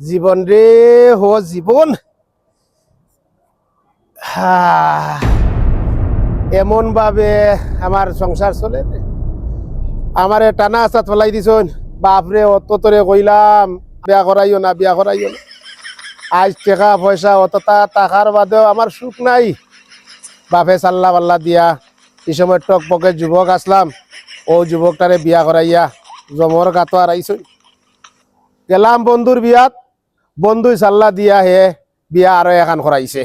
জীবন রে, হো জীবন। এমন ভাবে আমার সংসার চলে। আমারে টানা আসাত ফেলাই দিছন। বাপরে, অত তোরে কইলাম, বিয়া করাইও না, বিয়া করাইও না। আজ টাকা পয়সা অতটা টাকার বাদেও আমার সুখ নাই। বাপে সাল্লা পাল্লা দিয়া, এই সময় টক পকে যুবক আসলাম। ও যুবকটারে বিয়া করাইয়া জমর গাতো আর আইসই গেলাম বন্ধুর বিয়াত। বন্ধুই সাল্লা দিয়া হে, বিয়া আরও এখান করাইছে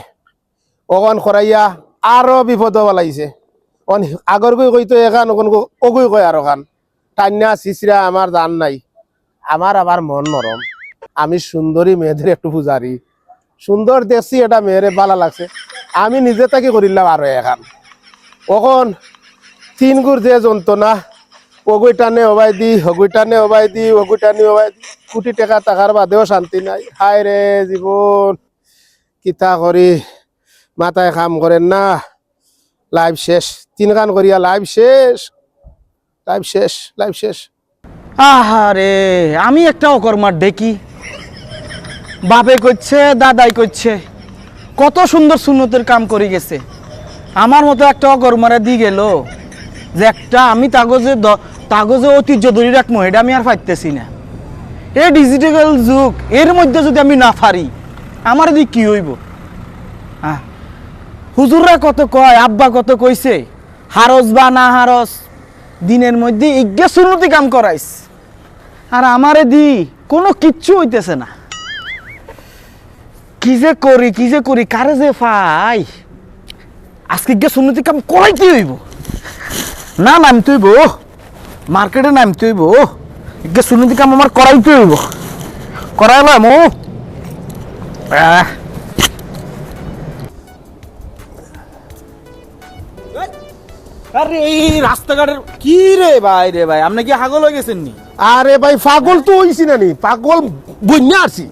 অকন করাইয়া আরও বিপদ বলাইছে অন আগর গই কইতো এখান অকন অগুই কয় আর খান টান্যা শিশরা আমার জান নাই। আমার আবার মন নরম আমি সুন্দরী মেয়েদের একটু পূজারি সুন্দর দেখছি এটা মেয়েরে ভালো লাগছে। আমি নিজে তাকে করিলাম আরও এখান কখন তিন যে যন্ত্রণা অগুই টানে অবাই দি হগুই টানে অবাই দি অগুই টানে অবাই দি। কোটি টাকা টাকার বাদেও শান্তি নাই। হায় রে জীবন কিতা করি? মাথায় কাম করেন না। লাইভ শেষ। তিন গান করিয়া লাইভ শেষ। লাইভ শেষ লাইভ শেষ। আহারে আমি একটা অকর্মার দেখি। বাপে করছে, দাদাই করছে। কত সুন্দর সুন্নতের কাম করে গেছে। আমার মতো একটা অকর্মারে দি গেল যে একটা আমি কাগজে দ- কাগজে ঐতিহ্য ধরে রাখব এটা আমি আর পাইতেছি না। এই ডিজিটাল যুগ, এর মধ্যে যদি আমি না পারি আমার দিক কি হইব? হ্যাঁ হুজুররা কত কয়, আব্বা কত কইছে, হারস বা না হারস, দিনের মধ্যে ইজ্ঞা সুন্নতি কাম করাইস। আর আমারে দি কোনো কিচ্ছু হইতেছে না। কি যে করি, কি যে করি, কারে যে ফাই? আজকে গিয়ে সুন্নতি কাম করাই কি হইব? না নামতে হইব। মার্কেটে নামতে হইব গিয়ে সুন্নতি কাম আমার করাইতে হইব। করাইলাম ও আরে এই রাস্তাঘাটের কি রে ভাই রে ভাই? আপনি কি হাগল হয়ে গেছেন নি? আরে ভাই পাগল তো হইছি না নি। পাগল বন্যা আছি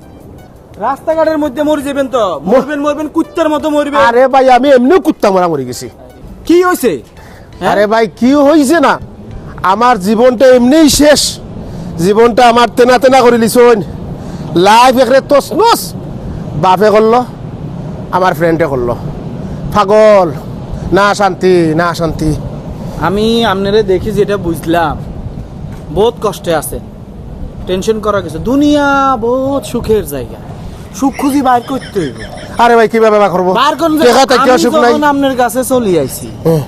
রাস্তাঘাটের মধ্যে মরে যাবেন তো মরবেন মরবেন কুত্তার মতো মরবেন। আরে ভাই আমি এমনিও কুত্তা মরা মরে গেছি। কি হয়েছে আরে ভাই কি হয়েছে না? আমার জীবনটা এমনিই শেষ। জীবনটা আমার তেনা তেনা করে লিছন লাইফ একরে তসনস বাপে করল আমার ফ্রেন্ডে করল। পাগল। না শান্তি না শান্তি। আমি আপনারে দেখি যেটা বুঝলাম। বহুত কষ্টে আছে টেনশন করা কিছু দুনিয়া বহুত সুখের জায়গা। সুখ খুঁজি বাইর করতে হইব। আরে ভাই কীভাবে বা করব? বার কোন আপনার কাছে চলি আইছি হ্যাঁ,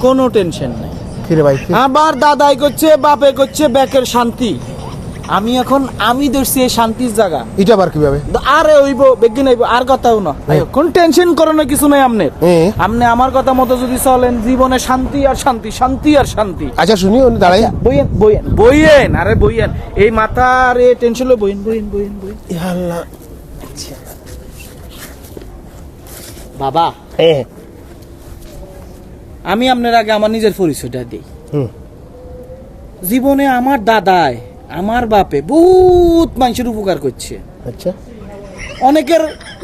কোনো টেনশন নাই। কি রে ভাই আবার দাদাই করছে বাপে করছে ব্যাকের শান্তি। আমি এখন আমি ধরছি এই শান্তির জায়গা। এটা আবার কীভাবে? আরে হইব বেগিন হইব আর কথাও না। কোন টেনশন করানো কিছু নাই হ্যাঁ। আপনি আমার কথা মতো যদি চলেন জীবনে শান্তি আর শান্তি শান্তি আর শান্তি। আচ্ছা শুনি উনি দাঁড়াই। বইয়েন বইয়েন বইয়েন আরে বইয়েন। এই মাথার এ টেনশন লো বইয়েন বইয়েন বইয়েন বইয়েন। আল্লাহ বাবা হ্যাঁ আমি আপনার আগে আমার নিজের পরিচয়টা দিই। হুম। জীবনে আমার দাদায় আমার বাপে বহুত মানুষের উপকার করছে। আচ্ছা। অনেকের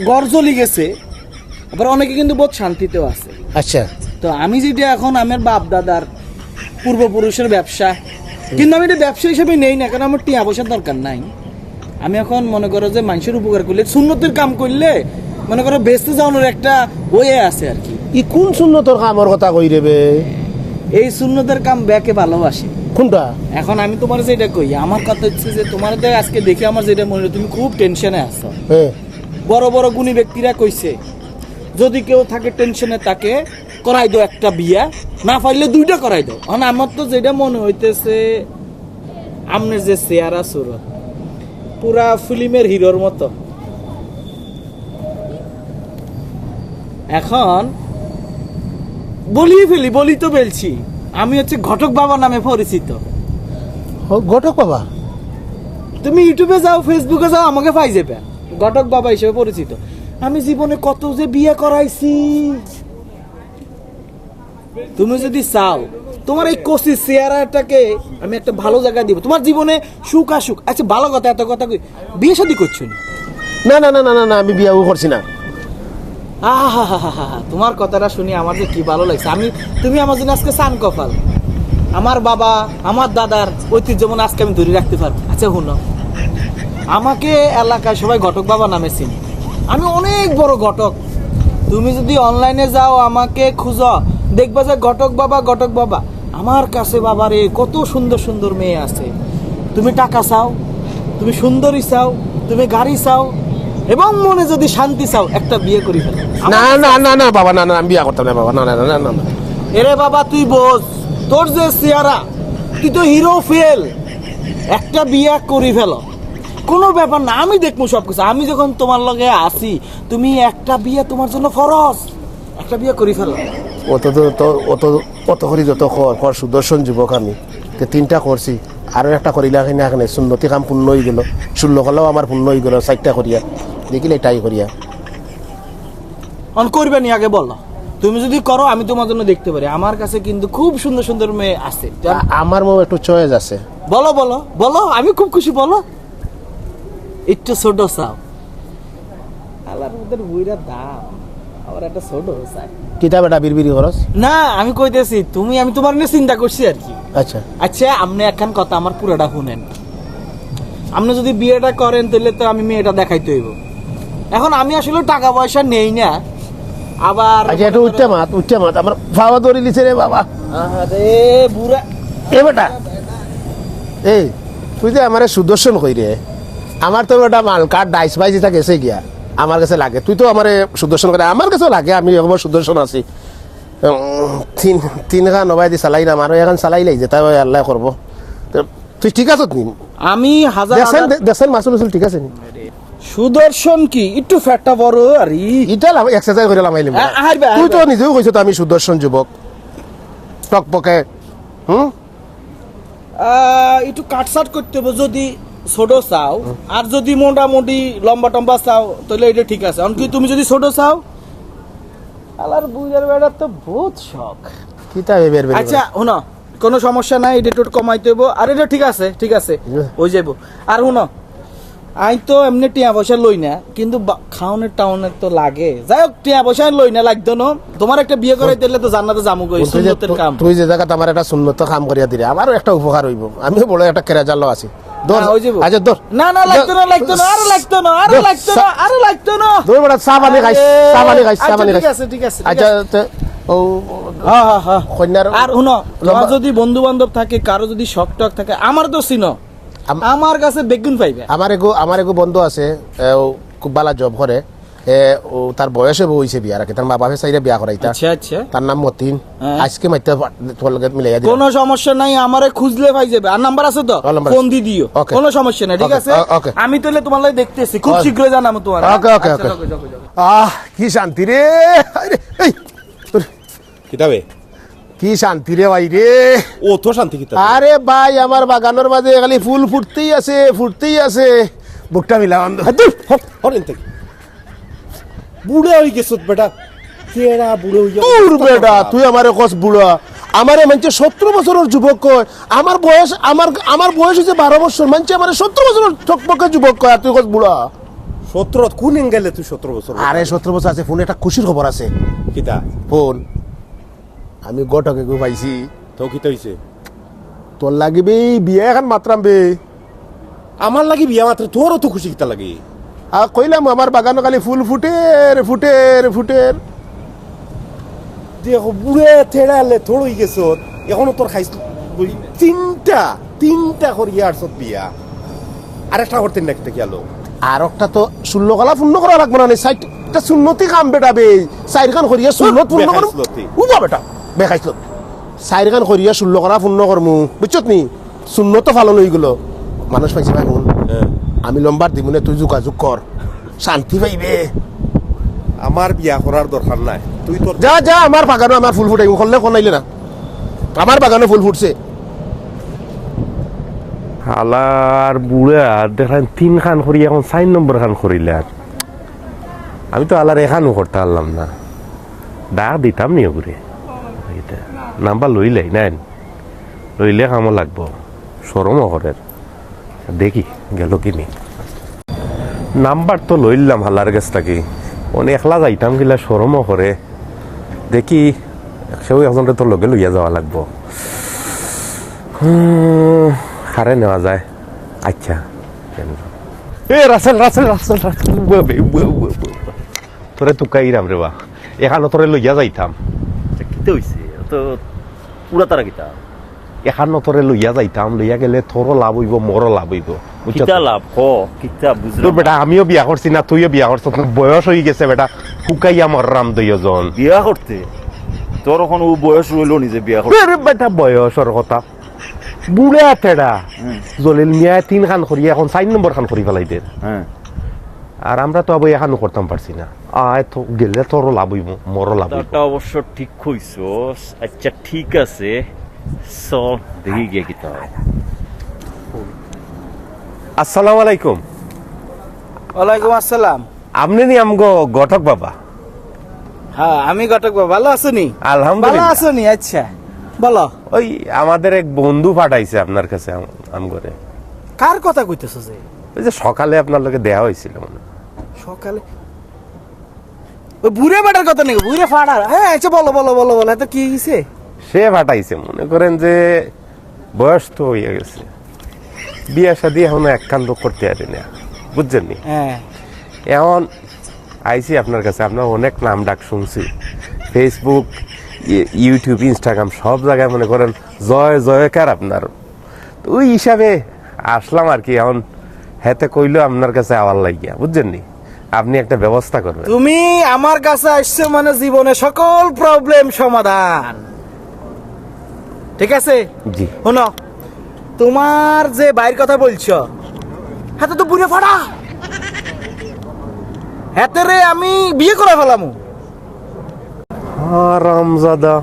গড় জ্বলি গেছে আবার অনেকে কিন্তু বহুত শান্তিতেও আছে। আচ্ছা। তো আমি যেটা এখন আমার বাপ দাদার পূর্বপুরুষের ব্যবসা কিন্তু আমি এটা ব্যবসা হিসেবে নেই না কারণ আমার টিয়া পয়সার দরকার নাই। আমি এখন মনে করো যে মানুষের উপকার করলে সুন্নতির কাম করলে মনে করো বেচতে যাওয়ানোর একটা ওয়ে আছে আর কি। ই কোন শূন্য তোর কামর কথা কই রেবে এই সুন্নতের কাম ব্যাকে ভালোবাসে। কোনটা? এখন আমি তোমার যেটা কই আমার কথা হচ্ছে যে তোমার দেখ আজকে দেখে আমার যেটা মনে তুমি খুব টেনশনে আছো। হ্যাঁ বড় বড় গুণী ব্যক্তিরা কইছে যদি কেউ থাকে টেনশনে তাকে করাই দাও একটা বিয়া না পারলে দুইটা করাই দাও। এখন আমার তো যেটা মনে হইতেছে আমনের যে চেয়ারা সুরত পুরা ফিল্মের হিরোর মতো। এখন বলিয়ে ফেলি বলি তো বলছি আমি হচ্ছে ঘটক বাবা নামে পরিচিত। ঘটক বাবা? তুমি ইউটিউবে যাও ফেসবুকে যাও আমাকে পাই যাবে। ঘটক বাবা হিসেবে পরিচিত। আমি জীবনে কত যে বিয়ে করাইছি। তুমি যদি চাও তোমার এই কষি চেহারাটাকে আমি একটা ভালো জায়গা দিব। তোমার জীবনে সুখ আসুক আচ্ছা ভালো কথা এত কথা বিয়ে শাদী করছ না? না না না না না আমি বিয়াও করছি না। তোমার কথাটা শুনি আমার যে কি ভালো লাগছে। আমি তুমি আমার জন্য আজকে সান কপাল। আমার বাবা, আমার দাদার ঐতিহ্য মনে আজকে আমি ধরে রাখতে পারব। আচ্ছা শুনো। আমাকে এলাকায় সবাই ঘটক বাবা নামে চিনি। আমি অনেক বড় ঘটক। তুমি যদি অনলাইনে যাও, আমাকে খুঁজো। দেখবা যে ঘটক বাবা ঘটক বাবা। আমার কাছে বাবারে কত সুন্দর সুন্দর মেয়ে আছে। তুমি টাকা চাও, তুমি সুন্দরী চাও, তুমি গাড়ি চাও এবং মনে যদি শান্তি চাও একটা বিয়ে করি ফেলো। না না না না বাবা না না আমি বিয়া করতাম না বাবা না না না না না এরে বাবা তুই বোঝ তোর যে চেহারা তুই তো হিরো ফেল একটা বিয়া করি ফেলো। কোনো ব্যাপার না আমি দেখব সব কিছু আমি যখন তোমার লগে আসি তুমি একটা বিয়ে তোমার জন্য ফরজ। একটা বিয়ে করি ফেলো। অত তো অত অত করি যত কর কর সুদর্শন যুবক আমি। তো তিনটা করছি আরও একটা করিলা কিনা এখানে সুন্নতি কাম পূর্ণ হয়ে গেল। ষোল কলেও আমার পূর্ণ হয়ে গেল চারটা করিয়া। দেখিলে এটাই করিয়া। অন করবে নি আগে বলো তুমি যদি করো আমি তোমার জন্য দেখতে পারি। আমার কাছে কিন্তু খুব সুন্দর সুন্দর মেয়ে আছে। আমার মো একটু চয়েস আছে। বলো বলো বলো আমি খুব খুশি বলো। একটু ছোট চাও। আল্লাহর ওদের বইরা দাম। আবার একটা ছোট চাই। কিতাব এটা বিড়বিড়ি খরচ না আমি কইতেছি তুমি আমি তোমার নিয়ে চিন্তা করছি আর কি। আচ্ছা। আচ্ছা আপনি একখান কথা আমার পুরোটা শুনেন। আপনি যদি বিয়েটা করেন তাহলে তো আমি মেয়েটা দেখাইতে হইব। এখন আমি আসলে টাকা পয়সা নেই না। আবার আচ্ছা একটু উঠতে মাত উঠতে মাত। আমার ফাওয়া ধরে লিছে রে বাবা। আরে বুড়া। এ বেটা এই তুই যে আমার সুদর্শন কই রে? আমার তো বেটা মাল কার ডাইস বাইজ এটা গেছে গিয়া। আমার কাছে লাগে। তুই তো আমার সুদর্শন করে আমার কাছে লাগে আমি একবার সুদর্শন আছি। তিন তিন খান নবাই দি চালাই না আরও এখন চালাই লাগছে তাই আল্লাহ করব। তুই ঠিক আছো নি আমি হাজার দেখছেন দেখছেন মাসুল মাসুল ঠিক আছে নি? সুদর্শন কি? একটু ফ্যাটটা বড় আর ইটা এক্সারসাইজ করে আহারবে, তুই তো। নিজেও কইছো তো আমি সুদর্শন যুবক। টকপকে। হুম? একটু কাটসাট করতে হবে যদি ছোট চাও। আর যদি মোটামুটি লম্বা টম্বা চাও তাহলে এটা ঠিক আছে। এমনকি তুমি যদি ছোট চাও আলার বুঝার বেড়ার তো বহুত শখ। কিতা বের বের আচ্ছা শুনো কোনো সমস্যা নাই এটা একটু কমাইতে হইব। আর এটা ঠিক আছে ঠিক আছে হয়ে। যাব আর শুনো আই তো এমনি টিয়া পয়সা লই না কিন্তু খাওনের টাউনের তো লাগে। যাই হোক টিয়া পয়সা লই না লাগতো না। তোমার একটা বিয়ে করাইতে হলে তো জান্নাতে জামু তুই সুন্নতের কাম। তুই যে জায়গাত আমার একটা সুন্নত কাম করিয়া দিলে আমারও একটা উপকার হইব। আমিও বড় একটা কেরাজালো আছি। আচ্ছা না না লাগতো না লাগতো না আরও লাগতো না আরও লাগতো না আরও লাগতো না। দর বড় চা পানি আরে, চা পানি খাইস চা আচ্ছা, ঠিক আছে, ঠিক আছে, আচ্ছা আর শুনো যদি বন্ধু বান্ধব থাকে কারও যদি শখ টক থাকে আমার তো চিনো। আমার কাছে বেগুন পাইবে। আমার এগো আমার এগো বন্ধু আছে খুব ভালো জব করে এ ও তার বয়সে বইছে বিয়া রাখে তার মা বাপে চাইলে বিয়া করাইতা আচ্ছা আচ্ছা। তার নাম মতিন। আজকে মাইতে তোর লগে মিলাইয়া দিলাম কোনো সমস্যা নাই আমারে খুঁজলে পাই যাবে। আর নাম্বার আছে তো? ফোন দি দিও. কোনো সমস্যা নাই ঠিক আছে? আমি তাহলে তোমার লাগে দেখতেছি। খুব. শীঘ্রই জানাব তোমার। যাও, যাও, যাও। আহ কি শান্তি রে। এই কিতাবে? কি শান্তি রে ভাই রে? ও তো শান্তি কিতাব আরে ভাই আমার বাগানের মাঝে খালি ফুল ফুটতেই আছে ফুটতেই আছে। বুকটা মিলাম হরেন থেকে। বুড়া হয়ে গেছ বেটা। কেরা বুড়ো হয়ে তোর বেটা তুই আমারে কস বুড়া। আমারে মানছে সতেরো বছরের যুবক কয়। আমার বয়স আমার আমার বয়স হচ্ছে বারো বছর। মানছে আমার সতেরো বছরের চকপকে যুবক কয় তুই কস বুড়া। সতেরো কোন এঙ্গেলে তুই সতেরো বছর? আরে সতেরো বছর আছে ফোনে একটা খুশির খবর আছে। কিতা? ফোন। আমি গটকে গো পাইছি। তো কিতা হইছে তোর লাগিবে বিয়ে এখন মাত্রাম বে। আমার লাগি বিয়া মাত্র তোরও তো খুশি কিতা লাগে। আর কইলাম আমার বাগানো খালি ফুল ফুটের ফুটের ফুটের দেখো বুড়ে থেড়ালে থোড় হয়ে গেছ এখনও তোর খাইছ তিনটা তিনটা করিয়া আসত বিয়া। আর একটা করতেন না একটা গেল আর একটা তো শূন্য কলা পূর্ণ করা লাগবে না সাইটটা শূন্যতি কাম বেটা বে। চাইর খান করিয়া শূন্য পূর্ণ। উবা বেটা। বেখাইছিল। চাইর খান করিয়া ষোলো করা পূর্ণ করমু বুঝছত নি? শূন্য তো ফালন হয়ে গেল। মানুষ পাইছে ভাই শুন। হ্যাঁ। আমি লম্বার দিমুনে তুই যোগাযোগ কর শান্তি পাইবে। আমার বিয়া করার দরকার নাই। তুই তোর যা যা আমার বাগানে আমার ফুল ফুটাই করলে কোন আইলে না। আমার বাগানে ফুল ফুটছে। হালার বুড়া দেখেন তিন খান করি এখন চার নম্বর খান করিলে আর আমি তো আলার এখানও করতে পারলাম না। ডাক দিতাম নি ওগুরে এইটা নাম্বার লইলাই নাই লইলে কামো লাগবো। সরমও করে দেখি, গেল কিনি। নাম্বার তো লইলাম হালার কাছ থাকি। অনেক একলা যাইতাম গিলা সরমও করে দেখি সেও একজনকে তোর লগে লইয়া যাওয়া লাগবো। হারে নেওয়া যায়। আচ্ছা এ, রাসেল রাসেল রাসেল রাসেল। তোরে তুকাইরাম রে বা। এখানে তোরে লইয়া যাইতাম। কিতে হইছে তো পুরা তারা কিতা? এখানে তোরে লইয়া যাইতাম লইয়া গেলে তোরও লাভ হইব মোরও লাভ হইব। কিতা লাভ? হ কিতা বুঝলাম। তোর বেটা আমিও বিয়া করছি না তুইও বিয়া করছ বয়স হয়ে গেছে বেটা শুকাইয়া মররাম দুইজন বিয়া করতে তোর এখন ও বয়স রইল নিজে বিয়া করতে বেটা বয়সর কথা। বুড়ে হুম। জলিল মিয়া তিন খান করি এখন চার নম্বর খান করি ফেলাই দে হ্যাঁ আর আমরা তো আবার এখানো করতাম পারছি না। আয় তো গেলে তোরও লাভ হইব মোরও লাভ হইব। অবশ্য ঠিক কইছস আচ্ছা ঠিক আছে। চল দেখি গিয়ে হয় আসসালামু আলাইকুম। ওয়ালাইকুম আসসালাম। আপনি নি আমগো ঘটক বাবা? হ্যাঁ আমি ঘটক বাবা। ভালো আছো নি? ভালো আলহামদুলিল্লাহ নি? আচ্ছা বলো। ওই আমাদের এক বন্ধু পাঠাইছে আপনার কাছে আম- আমগরে। কার কথা কইতেছো যে? ওই যে সকালে আপনার লোকে দেয়া হয়েছিল মনে হয়। সকালে ওই বুড়ে বাটার কথা নাকি? বুড়ে হ্যাঁ আচ্ছা বলো বলো বলো বলো তো কি হয়েছে সে পাঠাইছে মনে করেন যে বয়স তো হয়ে গেছে। বিয়ে শাদি এখনও একখান তো করতে পারি না বুঝছেন নি? হ্যাঁ। এখন আপনার কাছে আপনার অনেক নাম ডাক শুনছি ফেসবুক ইউটিউব ইনস্টাগ্রাম সব জায়গায় মনে করেন জয় জয়কার আপনার। তো ওই হিসাবে আসলাম আর কি এখন হেতে কইলো আপনার কাছে আওয়ার লাগিয়া বুঝছেন নি? আপনি একটা ব্যবস্থা করবেন। তুমি আমার কাছে আসছো মানে জীবনে সকল প্রবলেম সমাধান। ঠিক আছে? জি। শোনো তোমার যে বাইর কথা বলছো হাতে তো বুড়ে ফাড়া হাতে রে আমি বিয়ে করে ফেলাম। রামজাদা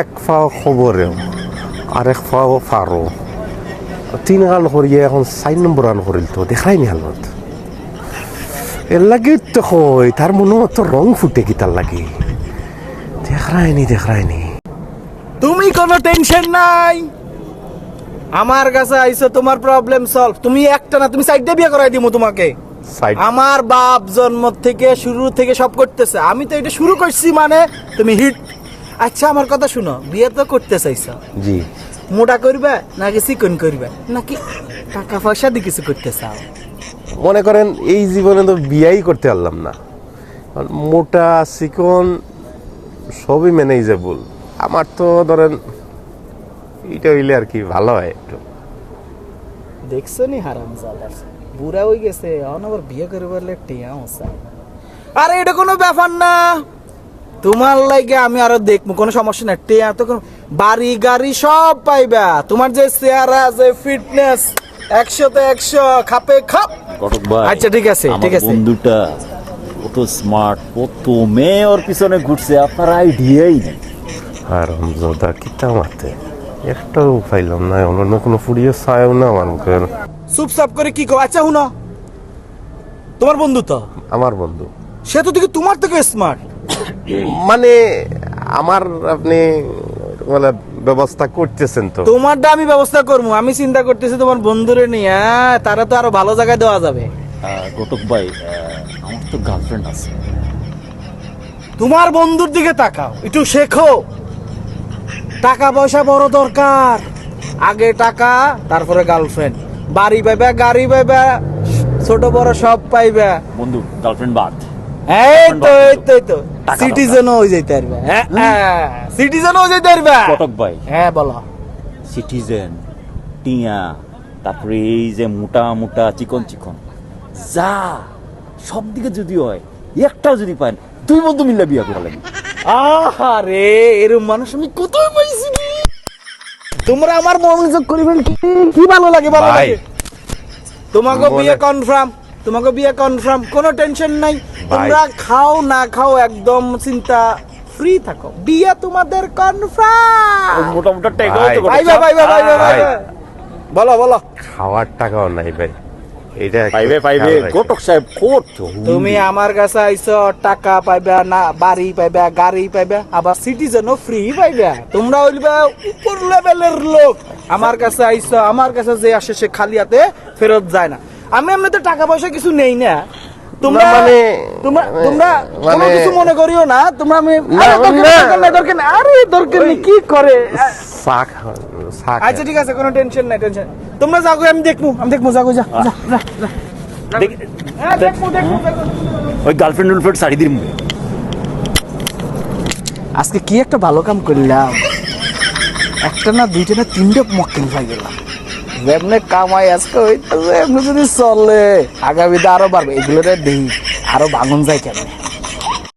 এক ফাও খবরেও আর এক ফাও ফারো তিন গান করিয়ে এখন চার নম্বর গান করিল তো দেখাই নি হালত। এর লাগে তো কই? তার মনে তো রং ফুটে কি তার লাগে? দেখায়নি দেখায়নি তুমি কোনো টেনশন নাই। আমার কাছে আইছো তোমার প্রবলেম সলভ তুমি একটা না তুমি সাইডে বিয়ে করাই দিমু তোমাকে। সাইড আমার বাপ জন্ম থেকে শুরু থেকে সব করতেছে। আমি তো এটা শুরু করছি মানে তুমি হিট আচ্ছা আমার কথা শুনো বিয়ে তো করতে চাইছো। জি। মোটা করবে নাকি চিকন করবে? নাকি টাকা পয়সা দিয়ে কিছু করতে চাও? মনে করেন এই জীবনে তো বিয়াই করতে পারলাম না। মোটা চিকন সবই ম্যানেজেবল আমার তো ধরেন এটা হইলে আর কি ভালো হয় একটু। দেখছ নি হারাম জালার বুড়া হয়ে গেছে, এখন আবার বিয়ে করে বললে টিয়া মশা আরে, এটা কোনো ব্যাপার না। তোমার লাগে আমি আরও দেখব, কোনো সমস্যা নাই। টিয়া তো বাড়ি গাড়ি সব পাইবা। তোমার যে চেহারা যে ফিটনেস একশোতে একশো খাপে খাপ। ঘটক ভাই আচ্ছা, ঠিক আছে, ঠিক আছে। বন্ধুটা কত স্মার্ট কত মেয়ে ওর পিছনে ঘুরছে আপনার আইডিয়াই নেই। আর আমজোদা কিতা মাতে একটাও পাইলাম না অন্য কোনো ফুড়িয়ে চায়ও না আমার মুখের। চুপ সাপ করে কি কো আচ্ছা হুনো তোমার বন্ধু তো? আমার বন্ধু। সে তো দেখি তোমার থেকে স্মার্ট মানে আমার আপনি বলে ব্যবস্থা করতেছেন তো? তোমারটা আমি ব্যবস্থা করব আমি চিন্তা করতেছি তোমার বন্ধুরে নিয়ে হ্যাঁ, তারা তো আরও ভালো জায়গায় দেওয়া যাবে। ঘটক ভাই আমার তো গার্লফ্রেন্ড আছে। তোমার বন্ধুর দিকে তাকাও একটু শেখো। টাকা পয়সা বড় দরকার। আগে টাকা তারপরে গার্লফ্রেন্ড বাড়ি পাইবা গাড়ি পাইবা ছোট বড় সব পাইবা। বন্ধু গার্লফ্রেন্ড বাদ। এই তো এই তো এই তো। টাকা হয়ে যাইতে পারবে। হ্যাঁ হয়ে। যাইতে পারবে। ঘটক ভাই। হ্যাঁ বলো। সিটিজেন টিয়া তারপরে এই যে মোটা মোটা চিকন চিকন যা সব দিকে যদি হয় একটাও যদি পান তুই বন্ধু মিল্লা বিয়া করা লাগবে আহারে এরম মানুষ আমি কোথায় পাইছি রে? তোমরা আমার মনোযোগ করিবেন কি ভালো লাগে ভালো। লাগে? তোমাকে বিয়ে কনফার্ম তোমাকে বিয়ে কনফার্ম কোনো টেনশন নাই। তোমরা খাও না খাও একদম চিন্তা ফ্রি থাকো। বিয়ে তোমাদের কনফার্ম মোটা মোটা ভাই। তো ভাই ভাই ভাই ভাই। বলো বলো। খাওয়ার টাকাও নাই ভাই। এইটা পাইবে পাইবে। ঘটক সাহেব কোট। তুমি আমার কাছে আইছো টাকা পাইবা না বাড়ি পাইবা গাড়ি পাইবা আবার সিটিজেনও ফ্রি পাইবা। তোমরা হইবা উপর লেভেলের লোক। আমার কাছে আইছো আমার কাছে যে আসে সে খালি হাতে ফেরত যায় না। আমি এমনিতে টাকা পয়সা কিছু নেই না। তোমরা মানে তোমরা তোমরা কোনো মানে- কিছু মনে করিও না। তোমরা আমি আরে দরকার না। আরে দরকার নেই কি করে? খা- চা আচ্ছা ঠিক আছে কোনো টেনশন নাই টেনশন তোমরা যাও আমি দেখব আমি দেখব যাও যা যা, যা, যা। ওই গার্লফ্রেন্ড উলফ্রেন্ড শাড়ি দিন আজকে কি একটা ভালো কাম করলাম। একটা না দুইটা না তিনটে মক্কেল পাই গেলাম। যেমনে কামাই আজকে হইতেছে, এমনি যদি চলে, আগামীতে আরও বাড়বে, এগুলোরে দেই আরও ভাঙন যায় কেন